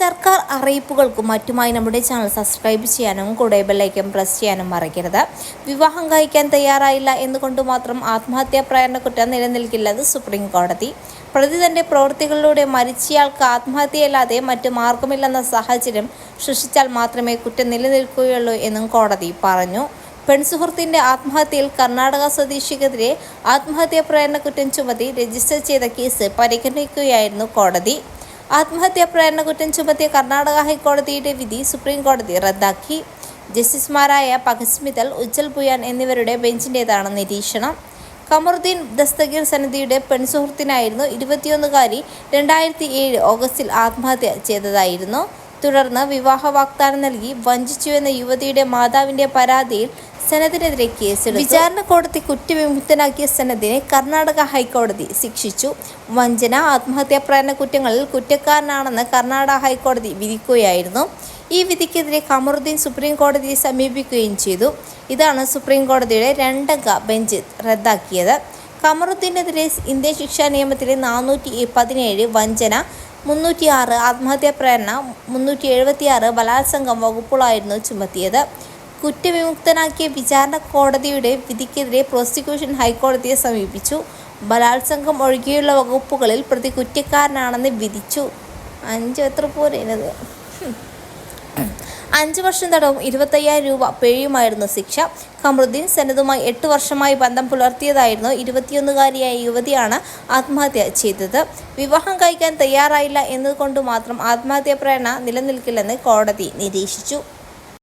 സർക്കാർ അറിയിപ്പുകൾക്കും മറ്റുമായി നമ്മുടെ ചാനൽ സബ്സ്ക്രൈബ് ചെയ്യാനും കൂടെ ബെല്ലൈക്കൻ പ്രസ് ചെയ്യാനും മറക്കരുത്. വിവാഹം കഴിക്കാൻ തയ്യാറായില്ല എന്നുകൊണ്ട് മാത്രം ആത്മഹത്യാ പ്രേരണ കുറ്റം നിലനിൽക്കില്ലെന്ന് സുപ്രീം കോടതി. പ്രതി തന്റെ പ്രവൃത്തികളിലൂടെ മരിച്ചയാൾക്ക് ആത്മഹത്യയല്ലാതെ മറ്റു മാർഗമില്ലെന്ന സാഹചര്യം സൃഷ്ടിച്ചാൽ മാത്രമേ കുറ്റം നിലനിൽക്കുകയുള്ളൂ എന്നും കോടതി പറഞ്ഞു. പെൺസുഹൃത്തിന്റെ ആത്മഹത്യയിൽ കർണാടക സ്വദേശിക്കെതിരെ ആത്മഹത്യാ പ്രേരണ കുറ്റം ചുമത്തി രജിസ്റ്റർ ചെയ്ത കേസ് പരിഗണിക്കുകയായിരുന്നു കോടതി. ആത്മഹത്യാ പ്രേരണ കുറ്റം ചുമത്തിയ കർണാടക ഹൈക്കോടതിയുടെ വിധി സുപ്രീം കോടതി റദ്ദാക്കി. ജസ്റ്റിസുമാരായ പകസ് മിത്തൽ ഉജ്ജൽ ബുയാൻ എന്നിവരുടെ ബെഞ്ചിന്റേതാണ് നിരീക്ഷണം. കമറുദ്ദീൻ ദസ്തഗീർ സന്നിധിയുടെ പെൺസുഹൃത്തിനായിരുന്നു ഇരുപത്തിയൊന്നുകാരി രണ്ടായിരത്തി ഏഴ് ഓഗസ്റ്റിൽ ആത്മഹത്യ ചെയ്തതായിരുന്നു. തുടർന്ന് വിവാഹ വാഗ്ദാനം നൽകി വഞ്ചിച്ചു എന്ന യുവതിയുടെ മാതാവിന്റെ പരാതിയിൽ സനദിനെതിരെ കേസെടുത്തു. വിചാരണ കോടതി കുറ്റവിമുക്തനാക്കിയ സനദിനെ കർണാടക ഹൈക്കോടതി ശിക്ഷിച്ചു. വഞ്ചന ആത്മഹത്യാ പ്രേരണ കുറ്റങ്ങളിൽ കുറ്റക്കാരനാണെന്ന് കർണാടക ഹൈക്കോടതി വിധിക്കുകയായിരുന്നു. ഈ വിധിക്കെതിരെ കമറുദ്ദീൻ സുപ്രീം കോടതിയെ സമീപിക്കുകയും ചെയ്തു. ഇതാണ് സുപ്രീം കോടതിയുടെ രണ്ടംഗ ബെഞ്ച് റദ്ദാക്കിയത്. കമറുദ്ദീനെതിരെ ഇന്ത്യൻ ശിക്ഷാ നിയമത്തിലെ നാനൂറ്റി പതിനേഴ് വഞ്ചന മുന്നൂറ്റി ആറ് ആത്മഹത്യാ പ്രേരണ മുന്നൂറ്റി എഴുപത്തി ആറ് ബലാത്സംഗം വകുപ്പുകളായിരുന്നു ചുമത്തിയത്. കുറ്റവിമുക്തനാക്കിയ വിചാരണ കോടതിയുടെ വിധിക്കെതിരെ പ്രോസിക്യൂഷൻ ഹൈക്കോടതിയെ സമീപിച്ചു. ബലാത്സംഗം ഒഴികെയുള്ള വകുപ്പുകളിൽ പ്രതി കുറ്റക്കാരനാണെന്ന് വിധിച്ചു. അഞ്ച് എത്ര പോരേനത് അഞ്ച് വർഷം തടവും ഇരുപത്തയ്യായിരം രൂപ പേഴിയുമായിരുന്നു ശിക്ഷ. കമറുദ്ദീൻ സനതുമായി എട്ട് വർഷമായി ബന്ധം പുലർത്തിയതായിരുന്നു ഇരുപത്തിയൊന്നുകാരിയായ യുവതിയാണ് ആത്മഹത്യ ചെയ്തത്. വിവാഹം കഴിക്കാൻ തയ്യാറായില്ല എന്നതുകൊണ്ട് മാത്രം ആത്മഹത്യാ പ്രേരണ നിലനിൽക്കില്ലെന്ന് കോടതി നിരീക്ഷിച്ചു.